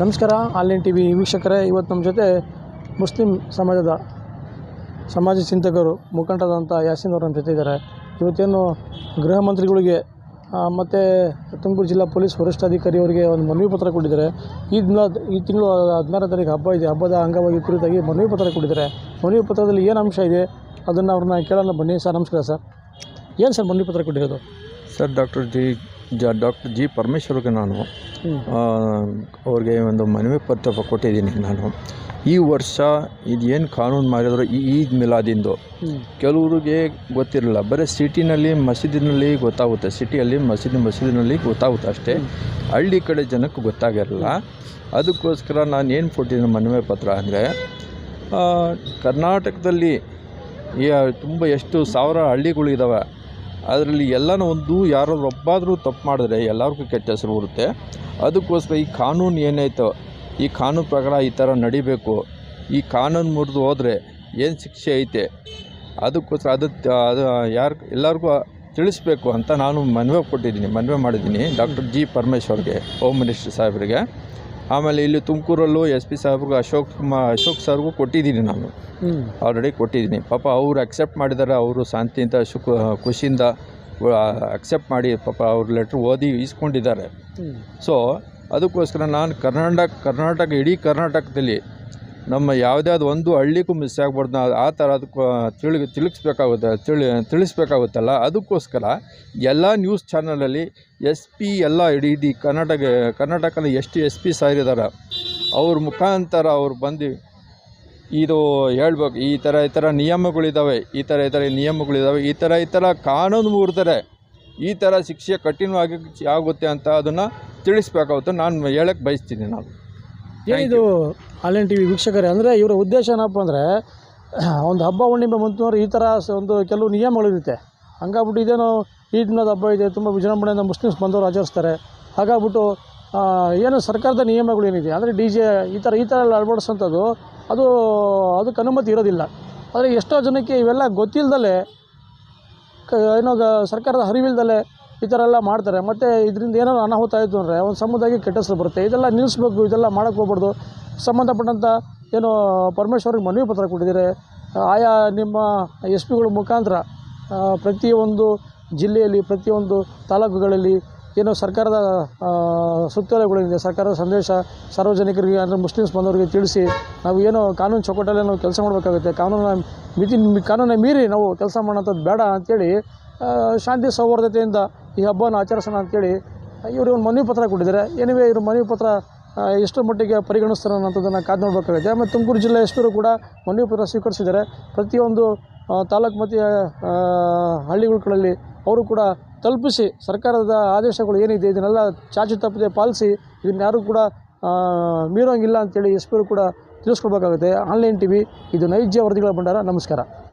ನಮಸ್ಕಾರ, online T V ವೀಕ್ಷಕರೇ, ಇವತ್ತು ನಮ್ಮ ಜೊತೆ ಮುಸ್ಲಿಂ ಸಮಾಜದ ಸಮಾಜ ಚಿಂತಕರು ಮುಖಂಡರಾದಂಥ ಯಾಸೀನ್ ಅವರು ನಮ್ಮ ಜೊತೆ ಇದ್ದಾರೆ. ಇವತ್ತೇನು ಗೃಹ ಮಂತ್ರಿಗಳಿಗೆ ಮತ್ತು ತುಮಕೂರು ಜಿಲ್ಲಾ ಪೊಲೀಸ್ ವರಿಷ್ಠಾಧಿಕಾರಿ ಅವರಿಗೆ ಒಂದು ಮನವಿ ಪತ್ರ ಕೊಟ್ಟಿದ್ದಾರೆ. ಈ ದಿನ, ಈ ತಿಂಗಳು ಹದಿನಾರನೇ ತಾರೀಕು ಹಬ್ಬ ಇದೆ. ಹಬ್ಬದ ಅಂಗವಾಗಿ ಕುರಿತಾಗಿ ಮನವಿ ಪತ್ರ ಕೊಟ್ಟಿದ್ದಾರೆ. ಮನವಿ ಪತ್ರದಲ್ಲಿ ಏನು ಅಂಶ ಇದೆ, ಅದನ್ನು ಅವ್ರನ್ನ ಕೇಳೋಣ ಬನ್ನಿ. ಸರ್, ನಮಸ್ಕಾರ ಸರ್. ಏನು ಸರ್ ಮನವಿ ಪತ್ರ ಕೊಟ್ಟಿರೋದು? ಸರ್, ಡಾಕ್ಟರ್ ಜಿ ಜ ಡಾಕ್ಟರ್ ಜಿ ಪರಮೇಶ್ವರ್ಗೆ ನಾನು ಅವ್ರಿಗೆ ಒಂದು ಮನವಿ ಪತ್ರ ಕೊಟ್ಟಿದ್ದೀನಿ ನಾನು. ಈ ವರ್ಷ ಇದೇನು ಕಾನೂನು ಮಾಡಿದ್ರು ಈ ಈದ್ ಮಿಲಾದಿಂದು? ಕೆಲವ್ರಿಗೆ ಗೊತ್ತಿರಲಿಲ್ಲ ಬರೀ ಸಿಟಿನಲ್ಲಿ ಮಸೀದಿನಲ್ಲಿ ಗೊತ್ತಾಗುತ್ತೆ ಸಿಟಿಯಲ್ಲಿ ಮಸೀದಿ ಮಸೀದಿನಲ್ಲಿ ಗೊತ್ತಾಗುತ್ತೆ ಅಷ್ಟೇ. ಹಳ್ಳಿ ಕಡೆ ಜನಕ್ಕೆ ಗೊತ್ತಾಗಿರಲ್ಲ. ಅದಕ್ಕೋಸ್ಕರ ನಾನು ಏನು ಕೊಟ್ಟಿದ್ದೀನಿ ಮನವಿ ಪತ್ರ ಅಂದರೆ ಕರ್ನಾಟಕದಲ್ಲಿ ತುಂಬ ಎಷ್ಟು ಸಾವಿರ ಹಳ್ಳಿಗಳಿದ್ದಾವೆ ಅದರಲ್ಲಿ ಎಲ್ಲನೂ ಒಂದು ಯಾರಾದ್ರೂ ಒಬ್ಬಾದರೂ ತಪ್ಪು ಮಾಡಿದ್ರೆ ಎಲ್ಲರಿಗೂ ಕೆಟ್ಟ ಹೆಸರು ಬರುತ್ತೆ. ಅದಕ್ಕೋಸ್ಕರ ಈ ಕಾನೂನು ಏನಾಯ್ತೋ, ಈ ಕಾನೂನು ಪ್ರಕಾರ ಈ ಥರ ನಡಿಬೇಕು. ಈ ಕಾನೂನು ಮುರಿದು ಹೋದರೆ ಏನು ಶಿಕ್ಷೆ ಐತೆ? ಅದಕ್ಕೋಸ್ಕರ ಅದು ಅದು ಯಾರು, ಎಲ್ಲರಿಗೂ ತಿಳಿಸ್ಬೇಕು ಅಂತ ನಾನು ಮನವಿ ಕೊಟ್ಟಿದ್ದೀನಿ, ಮನವಿ ಮಾಡಿದ್ದೀನಿ ಡಾಕ್ಟರ್ ಜಿ ಪರಮೇಶ್ವರ್ಗೆ, ಹೋಮ್ ಮಿನಿಸ್ಟರ್ ಸಾಹೇಬರಿಗೆ. ಆಮೇಲೆ ಇಲ್ಲಿ ತುಮಕೂರಲ್ಲೂ ಎಸ್ ಪಿ ಸಾಹೇಬ್ರಿಗೂ ಅಶೋಕ್ ಕುಮಾರ್ ಅಶೋಕ್ ಸರ್ಗೂ ಕೊಟ್ಟಿದ್ದೀನಿ ನಾನು. ಆಲ್ರೆಡಿ ಕೊಟ್ಟಿದ್ದೀನಿ. ಪಾಪ ಅವರು ಅಕ್ಸೆಪ್ಟ್ ಮಾಡಿದ್ದಾರೆ ಅವರು ಶಾಂತಿಯಿಂದ ಶುಕ್ ಖುಷಿಯಿಂದ ಅಕ್ಸೆಪ್ಟ್ ಮಾಡಿ ಪಾಪ ಅವ್ರ ಲೆಟ್ರ್ ಓದಿ ಇಸ್ಕೊಂಡಿದ್ದಾರೆ ಹ್ಞೂ ಸೊ ಅದಕ್ಕೋಸ್ಕರ ನಾನು ಕರ್ನಾಟಕ ಕರ್ನಾಟಕ ಇಡೀ ಕರ್ನಾಟಕದಲ್ಲಿ ನಮ್ಮ ಯಾವುದ್ಯಾವ್ದು ಒಂದು ಹಳ್ಳಿಗೂ ಮಿಸ್ ಆಗ್ಬಾರ್ದು. ಆ- ಆ ಥರ ಅದಕ್ಕೆ ತಿಳಿ ತಿಳಿಸ್ಬೇಕಾಗುತ್ತೆ ತಿಳಿ ತಿಳಿಸ್ಬೇಕಾಗುತ್ತಲ್ಲ. ಅದಕ್ಕೋಸ್ಕರ ಎಲ್ಲ ನ್ಯೂಸ್ ಚಾನಲಲ್ಲಿ ಎಸ್ ಪಿ ಎಲ್ಲ ಇಡೀ ಇಡೀ ಕರ್ನಾಟಕ ಕರ್ನಾಟಕದಲ್ಲಿ ಎಷ್ಟು ಎಸ್ ಪಿ ಸಾರಿದ್ದಾರೆ ಅವ್ರ ಮುಖಾಂತರ ಅವ್ರು ಬಂದು ಇದು ಹೇಳ್ಬೇಕು. ಈ ಥರ ಈ ಥರ ನಿಯಮಗಳಿದ್ದಾವೆ ಈ ಥರ ಈ ಥರ ನಿಯಮಗಳಿದ್ದಾವೆ ಈ ಥರ ಈ ಥರ ಕಾನೂನು ಮೂರ್ತಾರೆ ಈ ಥರ ಶಿಕ್ಷೆ ಕಠಿಣವಾಗಿ ಆಗುತ್ತೆ ಅಂತ ಅದನ್ನು ತಿಳಿಸ್ಬೇಕಾಗುತ್ತೆ. ನಾನು ಹೇಳಕ್ಕೆ ಬಯಸ್ತೀನಿ ನಾನು. ಏನಿದು ಆನ್ಲೈನ್ ಟಿ ವಿ ವೀಕ್ಷಕರೇ, ಅಂದರೆ ಇವರ ಉದ್ದೇಶ ಏನಪ್ಪ ಅಂದರೆ, ಒಂದು ಹಬ್ಬ, ಹುಣ್ಣಿಮೆ ಬಂತು ಈ ಥರ ಒಂದು ಕೆಲವು ನಿಯಮಗಳಿರುತ್ತೆ ಹಂಗಾಗ್ಬಿಟ್ಟು ಇದೇನೋ ಈದ್ನದ ಹಬ್ಬ ಇದೆ, ತುಂಬ ವಿಜೃಂಭಣೆಯಿಂದ ಮುಸ್ಲಿಮ್ಸ್ ಬಂದವರು ಆಚರಿಸ್ತಾರೆ. ಹಾಗಾಗ್ಬಿಟ್ಟು ಏನು ಸರ್ಕಾರದ ನಿಯಮಗಳು ಏನಿದೆ, ಅಂದರೆ ಡಿ ಜೆ ಈ ಥರ ಈ ಥರ ಎಲ್ಲ ಅಳವಡಿಸೋಂಥದ್ದು ಅದು, ಅದಕ್ಕೆ ಅನುಮತಿ ಇರೋದಿಲ್ಲ. ಆದರೆ ಎಷ್ಟೋ ಜನಕ್ಕೆ ಇವೆಲ್ಲ ಗೊತ್ತಿಲ್ಲದಲೇ ಕ, ಏನೋ ಸರ್ಕಾರದ ಅರಿವಿಲ್ದಲೇ ಈ ಥರ ಎಲ್ಲ ಮಾಡ್ತಾರೆ. ಮತ್ತು ಇದರಿಂದ ಏನಾದ್ರು ಅನಾಹುತ ಆಯಿತು ಅಂದರೆ, ಒಂದು ಸಮುದಾಯಕ್ಕೆ ಕೆಟ್ಟ ಹೆಸರು ಬರುತ್ತೆ. ಇದೆಲ್ಲ ನಿಲ್ಲಿಸ್ಬೇಕು, ಇದೆಲ್ಲ ಮಾಡೋಕ್ಕೆ ಹೋಗ್ಬಾರ್ದು. ಸಂಬಂಧಪಟ್ಟಂಥ ಏನು ಪರಮೇಶ್ವರಿಗೆ ಮನವಿ ಪತ್ರ ಕೊಟ್ಟಿದ್ದೀರಿ. ಆಯಾ ನಿಮ್ಮ ಎಸ್ ಪಿಗಳ ಮುಖಾಂತರ ಪ್ರತಿಯೊಂದು ಜಿಲ್ಲೆಯಲ್ಲಿ ಪ್ರತಿಯೊಂದು ತಾಲೂಕುಗಳಲ್ಲಿ ಏನು ಸರ್ಕಾರದ ಆ, ಸುತ್ತೋಲೆಗಳಿದೆ ಸರ್ಕಾರದ ಸಂದೇಶ ಸಾರ್ವಜನಿಕರಿಗೆ ಅಂದರೆ ಮುಸ್ಲಿಮ್ಸ್ ಬಂದವರಿಗೆ ತಿಳಿಸಿ ನಾವು ಏನು ಕಾನೂನು ಚೌಕಟ್ಟಲ್ಲಿ ನಾವು ಕೆಲಸ ಮಾಡಬೇಕಾಗುತ್ತೆ. ಕಾನೂನ ಮಿತಿ ಕಾನೂನ ಮೀರಿ ನಾವು ಕೆಲಸ ಮಾಡೋಂಥದ್ದು ಬೇಡ ಅಂಥೇಳಿ ಶಾಂತಿ ಸೌಹಾರ್ದತೆಯಿಂದ ಈ ಹಬ್ಬವನ್ನು ಆಚರಿಸೋಣ ಅಂಥೇಳಿ ಇವರು ಒಂದು ಮನವಿ ಪತ್ರ ಕೊಟ್ಟಿದ್ದಾರೆ. ಏನಿವೆ ಇವರು ಮನವಿ ಪತ್ರ ಆ, ಎಷ್ಟು ಮಟ್ಟಿಗೆ ಪರಿಗಣಿಸ್ತಾರೆ ಅನ್ನೋಂಥದ್ದನ್ನು ಕಾದು ನೋಡಬೇಕಾಗುತ್ತೆ. ಆಮೇಲೆ ತುಮಕೂರು ಜಿಲ್ಲೆ ಎಷ್ಟರು ಕೂಡ ಮನವಿ ಪತ್ರ ಸ್ವೀಕರಿಸಿದ್ದಾರೆ. ಪ್ರತಿಯೊಂದು ತಾಲೂಕು ಮತ್ತು ಹಳ್ಳಿಗಳಲ್ಲಿ ಅವರು ಕೂಡ ತಲುಪಿಸಿ ಸರ್ಕಾರದ ಆದೇಶಗಳು ಏನಿದೆ ಇದನ್ನೆಲ್ಲ ಚಾಚು ತಪ್ಪದೆ ಪಾಲಿಸಿ ಇದನ್ನ ಯಾರು ಕೂಡ ಮೀರೋಂಗಿಲ್ಲ ಅಂತೇಳಿ ಎಸ್ ಪಿ ಕೂಡ ತಿಳಿಸ್ಕೊಡ್ಬೇಕಾಗುತ್ತೆ. ಆನ್ಲೈನ್ ಟಿ ವಿ ಇದು ನೈಜ ವರದಿಗಳ ಭಂಡಾರ. ನಮಸ್ಕಾರ.